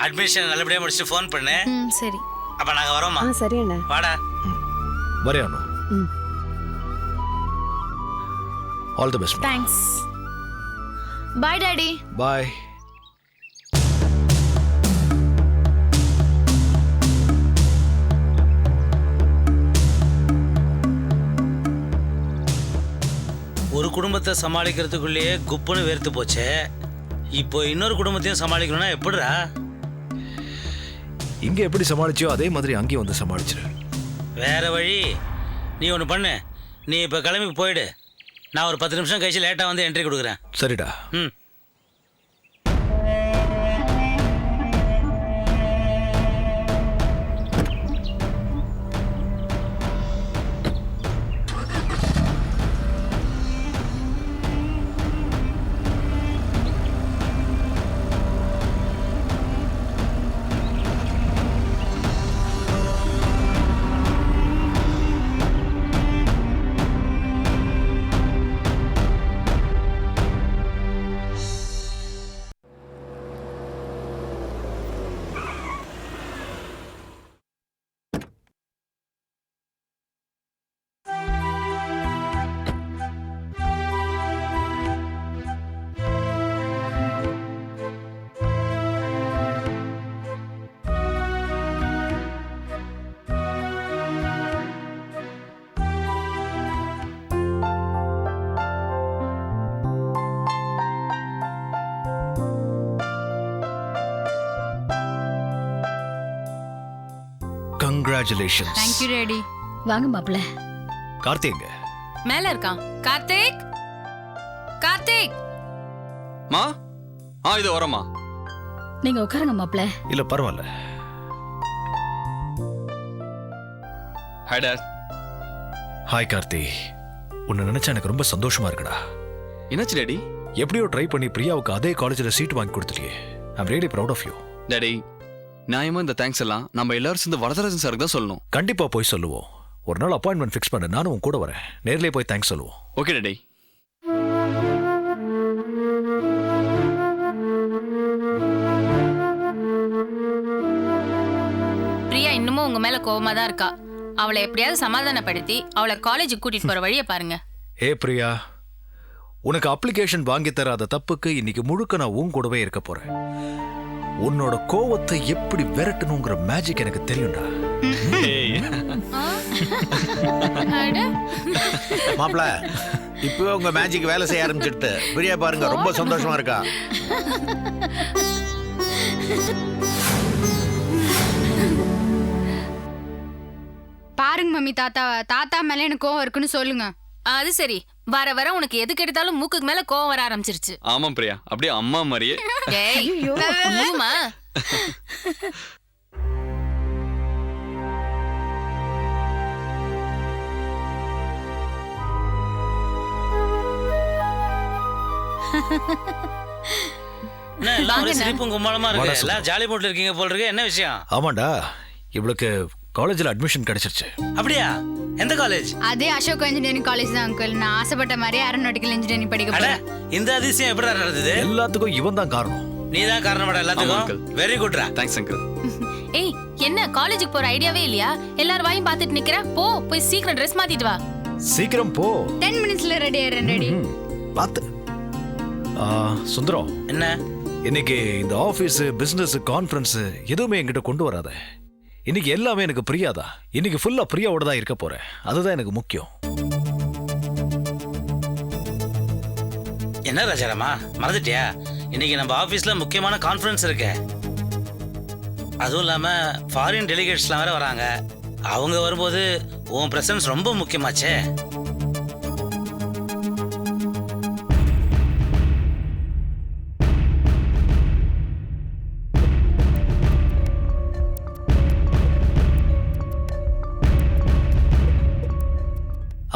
Admission நல்லபடியாக முடிச்சுட்டு phone பண்ணு. ம் சரி. அப்போ நாங்கள் வரோம்மா. ஆ சரி அண்ணா. வாடா. வரையானோ ம். All the best thanks bye daddy bye ஒரு குடும்பத்தை சமாளிக்கிறதுக்குள்ளேயே குப்புன்னு வேர்த்து போச்சே. இப்போ இன்னொரு குடும்பத்தையும் சமாளிக்கணும்னா எப்படிடா? இங்க எப்படி சமாளிச்சியோ அதே மாதிரி அங்கேயும் வந்து சமாளிச்சிரு. வேற வழி. நீ ஒன்று பண்ணு. நீ இப்போ கிளம்பி போயிடு. நான் ஒரு பத்து நிமிஷம் கழிச்சு லேட்டாக வந்து என்ட்ரி கொடுக்குறேன். சரிடா. ம். கங்க்ராச்சுலேஷன்ஸ் தேங்க்யூ டாடி வாங்க மாப்பிள்ள. கார்த்திங்க மேல இருக்கான். கார்த்திக்! கார்த்திக்! மா? ஆ இது வரமா நீங்க உட்காருங்க மாப்பிள்ள. இல்ல பரவாயில்ல. Hi dad hi Karthi. உன்னை நினைச்சா எனக்கு ரொம்ப சந்தோஷமா இருக்குடா. என்னாச்சு டேடி எப்படியோ ட்ரை பண்ணி பிரியாவுக்கு அதே காலேஜில் சீட் வாங்கி கொடுத்துட்டியே. I'm really proud of you daddy நியாயமா இந்த தேங்க்ஸ் எல்லாம் நம்ம எல்லாரும் சேர்ந்து வரதராஜன் சாருக்கு தான் சொல்லணும். கண்டிப்பா போய் சொல்லுவோம். ஒரு நாள் அப்பாயின்மெண்ட் ஃபிக்ஸ் பண்ணு நானும் உன் கூட வரேன். நேர்லயே போய் தேங்க்ஸ் சொல்லுவோம். ஓகே டேடி பிரியா இன்னமும் உங்க மேல கோவமா தான் இருக்கா. அவளை எப்படியாவது சமாதானப்படுத்தி அவளை காலேஜுக்கு கூட்டிட்டு போற வழியை பாருங்க. ஏ பிரியா உனக்கு அப்ளிகேஷன் வாங்கி தராத தப்புக்கு இன்னைக்கு முழுக்க நான் உன் கூடவே இருக்க போறேன். உன்னோட கோவத்தை எப்படி விரட்டணுங்கிற மேஜிக் எனக்கு தெரியும்டா. மாப்பிள இப்பவே உங்க மேஜிக் வேலை செய்ய ஆரம்பிச்சிட்டு பிரியா பாருங்க ரொம்ப சந்தோஷமா இருக்கா. பாருங்க மம்மி தாத்தா தாத்தா மேல எனக்கு கோவம் இருக்குன்னு சொல்லுங்க. அது சரி. வர வர உனக்கு எதுக்கு எடுத்தாலும் மூக்குக்கு மேல கோவம் வர ஆரம்பிச்சிருச்சு. ஆமாம் பிரியா. அப்படியே அம்மா மாதிரியே. ஏய் மூமா என்ன. சிரிப்பும் கும்மாளமா இருக்கு. எல்லாம் ஜாலி மூட்ல இருக்கீங்க போல் இருக்கு. என்ன விஷயம்? ஆமாண்டா இவளுக்கு காலேஜில் அட்மிஷன் கிடைச்சிருச்சு. அப்படியா? எந்த காலேஜ் அதே அசோக் இன்ஜினியரிங் காலேஜ் தான் அங்கிள் நான் ஆசைப்பட்ட மாதிரி ஏரோநாட்டிக்கல் இன்ஜினியரிங் படிக்க அட போறேன். இந்த அதிசயம் எப்படி நடந்தது? எல்லாத்துக்கும் இவன் தான் காரணம். நீ தான் காரணப்பட ஆமா, எல்லாத்துக்கும். வெரி குட்ரா தேங்க்ஸ் அங்கிள் ஏய் என்ன காலேஜுக்கு போற ஐடியாவே இல்லையா? எல்லாரும் வாயும் பார்த்துட்டு நிக்கிற? போ போய் சீக்கிரம் ட்ரெஸ் மாத்திட்டு வா. சீக்கிரம் போ. டென் மினிட்ஸ்ல ரெடி ஆயிடுறேன் ரெடி ம், பார்த்து. ஆ, சுந்தரம். என்ன? இன்னைக்கு இந்த ஆஃபீஸ் பிசினஸ் கான்ஃபரன்ஸ் எதுவுமே என்கிட்ட கொண்டு வராத. இன்னைக்கு எல்லாமே எனக்கு பிரியாதா? இன்னைக்கு ஃபுல்லா பிரியாவோட தான் இருக்க போறேன். அதுதான் எனக்கு முக்கியம். என்ன ராஜாராமா மறந்துட்டியா? இன்னைக்கு நம்ம ஆபீஸ்ல முக்கியமான கான்ஃபரன்ஸ் இருக்கு. அதுவும் இல்லாம ஃபாரின் டெலிகேட்ஸ்லாம் வேற வராங்க. அவங்க வரும்போது உன் பிரசன்ஸ் ரொம்ப முக்கியமாச்சே.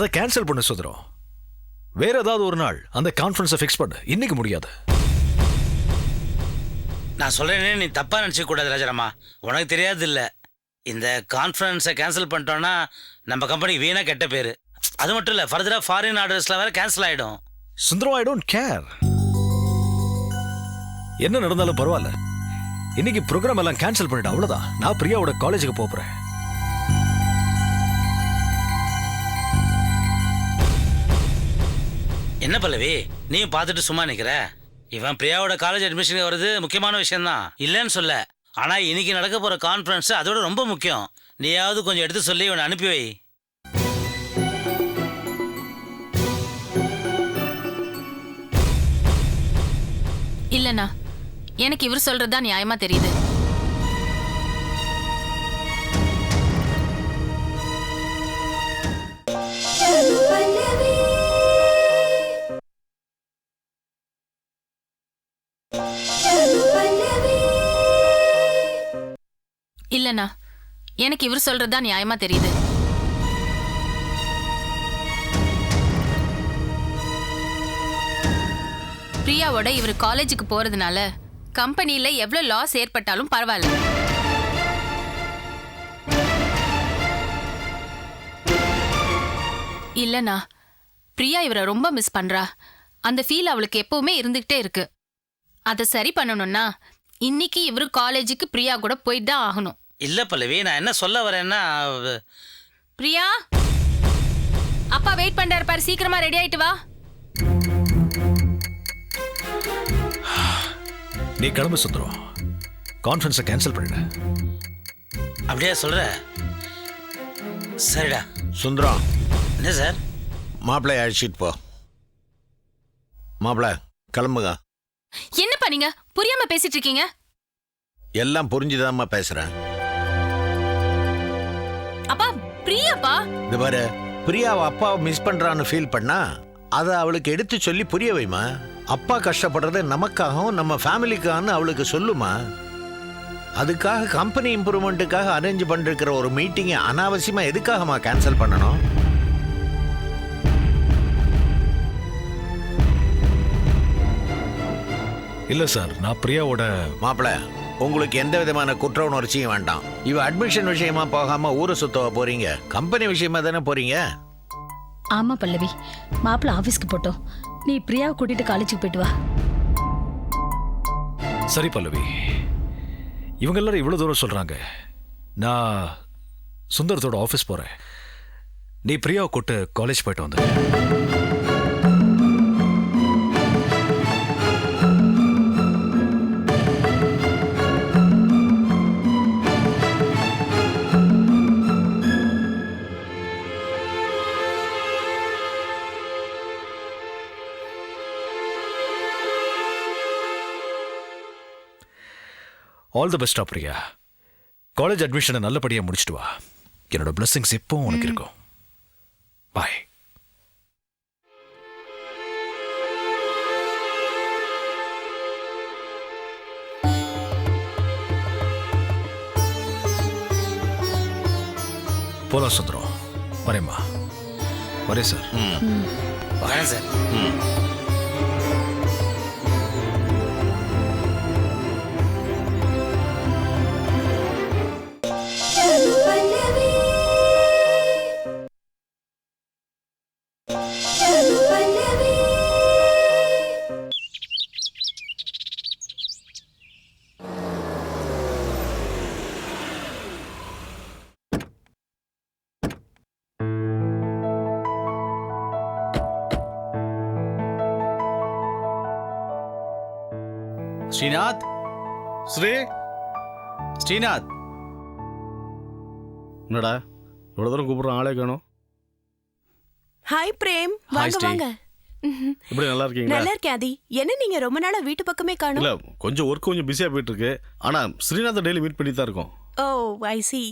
அதை கேன்சல் பண்ண சுந்தரம் வேற ஏதாவது ஒரு நாள் அந்த கான்ஃபரன்ஸை ஃபிக்ஸ் பண்ணு. இன்னைக்கு முடியாது. நான் சொல்றேனே நீ தப்பா நினைச்சுக்க கூடாது ராஜாராமா. உனக்கு தெரியாது இல்ல இந்த கான்ஃபரன்ஸை கேன்சல் பண்ணிட்டோம்னா நம்ம கம்பெனிக்கு வீணா கெட்ட பேரு. அது மட்டும் இல்ல ஃபர்தரா ஃபாரின் ஆர்டர்ஸ்லாம் வேற கேன்சல் ஆயிடும். சுந்தரம் ஐ டோன்ட் கேர் என்ன நடந்தாலும் பரவாயில்ல. இன்னைக்கு ப்ரோக்ராம் எல்லாம் கேன்சல் பண்ணிட்டு அவ்வளவுதான். நான் பிரியாவோட காலேஜுக்கு போப் என்ன பல்லவி? நீயும் பார்த்துட்டு சும்மா நிற்கிற இவன் பிரியாவோட காலேஜ் அட்மிஷனுக்கு வர்றது முக்கியமான விஷயம்தான். இல்லைன்னு சொல்ல. ஆனால் இன்னைக்கு நடக்க போகிற கான்ஃபரன்ஸ் அதோட ரொம்ப முக்கியம். நீயாவது கொஞ்சம் எடுத்து சொல்லி இவனை அனுப்பி வை. இல்லைண்ணா. எனக்கு இவர் சொல்றதுதான் நியாயமா தெரியுது. இல்லண்ணா எனக்கு இவர் சொல்றதுதான் நியாயமா தெரியுது? பிரியாவோட இவர் காலேஜுக்கு போறதுனால கம்பெனியில எவ்வளவு லாஸ் ஏற்பட்டாலும் பரவாயில்ல. இல்லனா பிரியா இவரை ரொம்ப மிஸ் பண்றா. அந்த ஃபீல் அவளுக்கு எப்பவுமே இருந்துகிட்டே இருக்கு. அதை சரி பண்ணணும்னா இன்னைக்கு இவரு காலேஜுக்கு பிரியா கூட போயிட்டு தான் ஆகணும். இல்ல பல்லவி நான் என்ன சொல்ல வரேன்னா பிரியா? அப்பா வெயிட் பண்றாரு பாரு சீக்கிரமா ரெடி ஆயிட்டு வா. நீ கிளம்பு சுந்தரம். கான்ஃபரன்ஸை கேன்சல் பண்ணிடு. அப்படியா சொல்ற? சரிடா. சுந்தரம். என்ன சார்? மாப்பிள்ளைய அழைச்சிட்டு போ. மாப்பிள்ள கிளம்புங்க. என்னப்பா நீங்க? புரியாம பேசிட்டு இருக்கீங்க? எல்லாம் புரிஞ்சுதாம்மா பேசுறேன். பிரியாப்பா. இது பாரு பிரியாவை அப்பாவை மிஸ் பண்றான்னு ஃபீல் பண்ணா அதை அவளுக்கு எடுத்து சொல்லி புரிய வைமா. அப்பா கஷ்டப்படுறது நமக்காகவும் நம்ம ஃபேமிலிக்காகவும் அவளுக்கு சொல்லுமா. அதுக்காக கம்பெனி இம்ப்ரூவ்மெண்ட்டுக்காக அரேஞ்ச் பண்ணிருக்கிற ஒரு மீட்டிங்கை அனாவசியமா எதுக்காகமா கேன்சல் பண்ணணும்? இல்ல சார் நான் பிரியாவோட மாப்பிள உங்களுக்கு எந்த விதமான குற்ற உணர்ச்சியும் வேண்டாம். இவ அட்மிஷன் விஷயமா போகாம ஊரை சுத்தவ போறீங்க? கம்பெனி விஷயமா தானே போறீங்க? ஆமா பல்லவி. மாப்பிள்ள ஆபீஸ்க்கு போட்டோம். நீ பிரியாவை கூட்டிட்டு காலேஜுக்கு போயிட்டு வா. சரி பல்லவி. இவங்க எல்லாரும் இவ்வளவு தூரம் சொல்றாங்க. நான் சுந்தரத்தோட ஆஃபீஸ் போறேன். நீ பிரியாவை கூட்டு காலேஜ் போயிட்டு வந்து ஆல் தி பெஸ்டா பிரியா காலேஜ் அட்மிஷனை நல்லபடியா முடிச்சிட்டு வா. என்னோட பிளெஸிங்ஸ் எப்பவும் உனக்கு இருக்கும். பாய் போலாம் சுந்தரம். வரேம்மா. வரேன் சார். வரேன் சார். ஸ்ரீநாத்? ஸ்ரீ? ஸ்ரீநாத்? என்னடா இவ்வளோ தூரம் கூப்பிட்ற ஆளே காணும். ஹாய் பிரேம் வாங்க ஸ்ரீ. வாங்க. ம்ஹும். எப்படி நல்லா இருக்கீங்களா? நல்லா இருக்கேன் ஆதி. என்ன நீங்க ரொம்ப நாளா வீட்டு பக்கமே காணும்? இல்ல கொஞ்சம் ஒர்க் கொஞ்சம் பிஸியா போயிட்டு இருக்கு ஆனா ஸ்ரீநாத்தை டெய்லி மீட் பண்ணி தான் இருக்கோம். Oh I see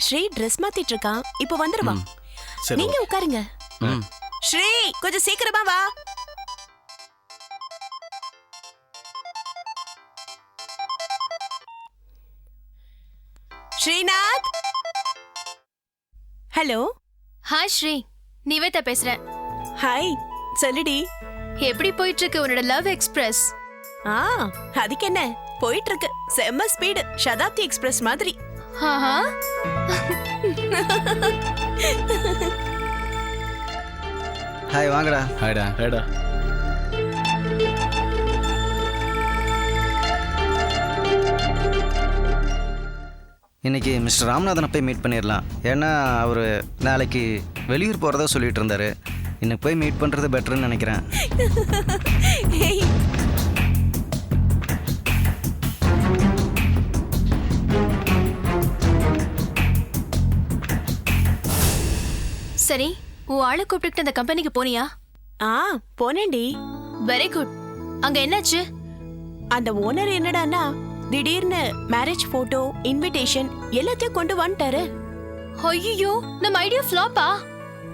Sri dress மாத்திட்டு இருக்கான் இப்போ வந்துருவா. சரி நீங்க உட்காருங்க. ம். ஸ்ரீ கொஞ்சம் சீக்கிரமா வா. ஸ்ரீநாத்? ஹலோ? ஹாய் ஸ்ரீ. நிவேதா பேசுறேன். ஹாய் சொல்லுடி. எப்படி போயிட்டு இருக்கு உன்னோட லவ் எக்ஸ்பிரஸ் ஆ அதுக்கு என்ன? போயிட்டு இருக்கு செம்ம ஸ்பீடு சதாப்தி எக்ஸ்பிரஸ் மாதிரி. ஆஹா. ஹாய் வாங்கடா. ஹாய்டா ஏடா இன்னைக்கு மிஸ்டர் ராமநாதனை போய் மீட் பண்ணிடலாம் ஏன்னா அவர் நாளைக்கு வெளியூர் போகிறதா சொல்லிட்டு இருந்தாரு. இன்னைக்கு போய் மீட் பண்ணுறது பெட்டர்னு நினைக்கிறேன். சரி உன் ஆளை கூப்பிட்டு அந்த கம்பெனிக்கு போனியா? ஆ போனேன்டி. வெரி குட் அங்க என்னாச்சு? அந்த ஓனர் என்னடான்னா திடீர்னு மேரேஜ் போட்டோ இன்விடேஷன் எல்லாத்தையும் கொண்டு வந்துட்டாரு. ஐயோ நம்ம ஐடியா ஃப்ளாப்பா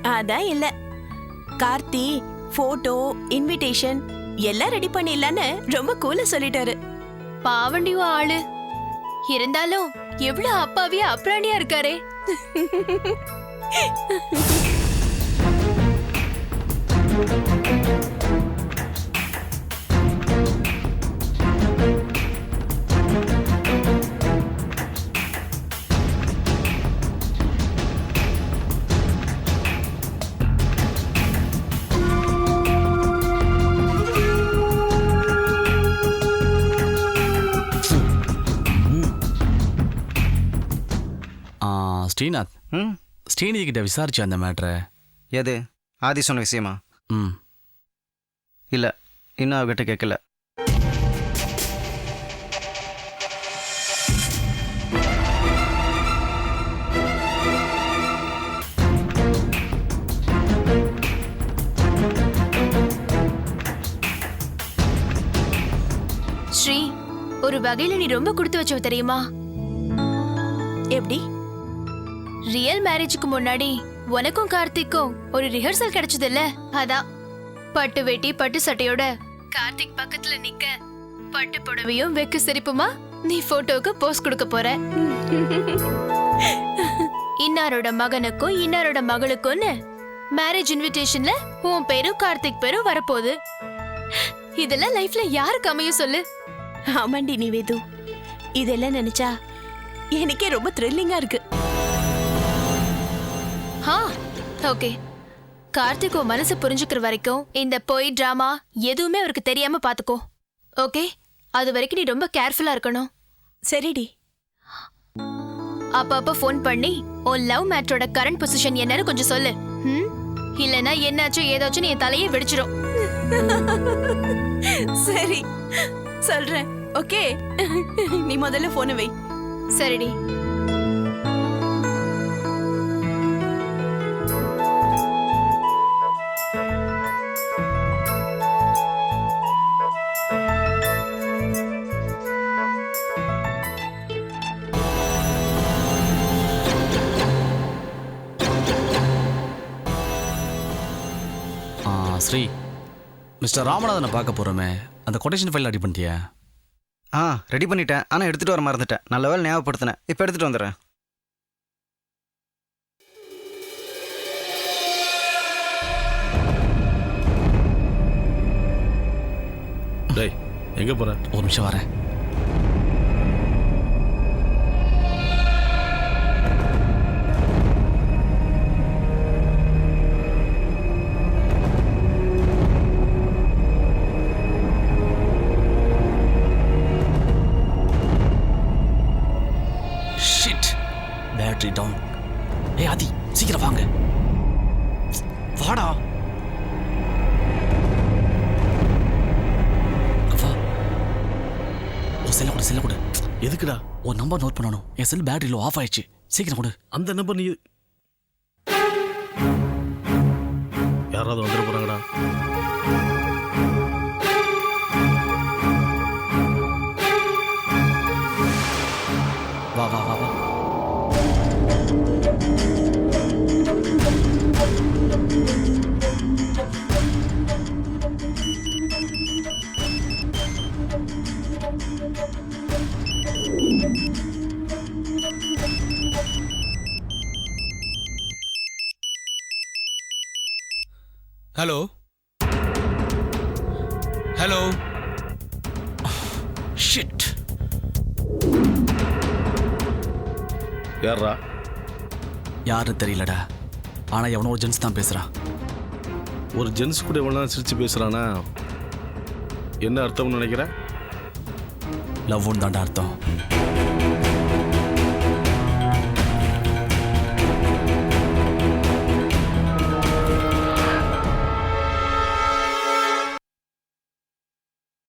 அதான் இல்ல. கார்த்தி போட்டோ இன்விடேஷன் எல்லாம் ரெடி பண்ணிடலான்னு ரொம்ப கூலா சொல்லிட்டாரு. பாவண்டி உன் ஆளு. இருந்தாலும் எவ்வளவு அப்பாவியா அப்ராணியா இருக்காரே. ஸ்ரீநாத். ம்? ஸ்ரீநிதி கிட்ட விசாரிச்சு அந்த மேட்ரை. எது? ஆதி சொன்ன விஷயமா? ம். இல்லை இன்னும் அவகிட்ட கேட்கல ஸ்ரீ ஒரு வகையில நீ ரொம்ப கொடுத்து வச்சவ தெரியுமா? எப்படி? ரியல் மேரேஜுக்கு முன்னாடி உனக்கும் கார்த்திக்கும் ஒரு ரிஹர்சல் கிடைச்சது இல்ல அதான். பட்டு வெட்டி பட்டு சட்டையோட கார்த்திக் பக்கத்துல நிக்க பட்டு புடவையும் வெக்கு சிரிப்புமா? நீ போட்டோக்கு போஸ் கொடுக்க போற. இன்னாரோட மகனுக்கும் இன்னாரோட மகளுக்கும்னு மேரேஜ் இன்விடேஷன்ல உன் பேரும் கார்த்திக் பேரும் வரப்போகுது. இதெல்லாம் லைஃப்ல யாருக்கு அமையும் சொல்லு? ஆமாண்டி நிவேது. இதெல்லாம் நினைச்சா எனக்கே ரொம்ப த்ரில்லிங்கா இருக்கு. ஹா ஓகே. கார்த்திக் உன் மனசை புரிஞ்சுக்கிற வரைக்கும் இந்த பொய் டிராமா எதுவுமே அவருக்கு தெரியாம பாத்துக்கோ. ஓகே? அது வரைக்கும் நீ ரொம்ப கேர்ஃபுல்லா இருக்கணும். சரிடி. அப்பப்ப ஃபோன் பண்ணி உன் லவ் மேட்ரோட கரண்ட் பொசிஷன் என்னன்னு கொஞ்சம் சொல்லு. ம்? இல்லனா என்னாச்சும் ஏதாச்சும் என் தலையே வெடிச்சிடும் சரி. சொல்றேன். ஓகே. நீ முதல்ல போனை வை. சரிடி. மிஸ்டர் ராமநாதனை பார்க்க போகிறோமே அந்த கொட்டேஷன் ஃபைல் ரெடி பண்ணிட்டியா? ஆ ரெடி பண்ணிட்டேன். ஆனால் எடுத்துகிட்டு வர மறந்துட்டேன். நல்ல வேலை ஞாபகப்படுத்தினேன். இப்போ எடுத்துகிட்டு வந்துடுறேன். டேய் எங்க போற? ஒரு நிமிஷம் வரேன். டவுன் ஏய் ஆதி சீக்கிரம் வாங்க. வாடா. வா உன் செல்ல கொடு செல்ல கொடு. எதுக்குடா? உன் நம்பர் நோட் பண்ணணும். என் செல் பேட்டரி லோ ஆஃப் ஆயிடுச்சு. சீக்கிரம் கொடு. அந்த நம்பர் நீ யாராவது வந்துட போறாங்கடா. வா வா வா ஷிட் யாரா யாருன்னு தெரியலடா. ஆனால் எவனோ ஒரு ஜென்ஸ் தான் பேசுகிறான் ஒரு ஜென்ஸ் கூட எவ்வளோ சிரித்து பேசுகிறானா என்ன அர்த்தம்னு நினைக்கிறேன் லவ்வுன்னு தான்டா அர்த்தம்.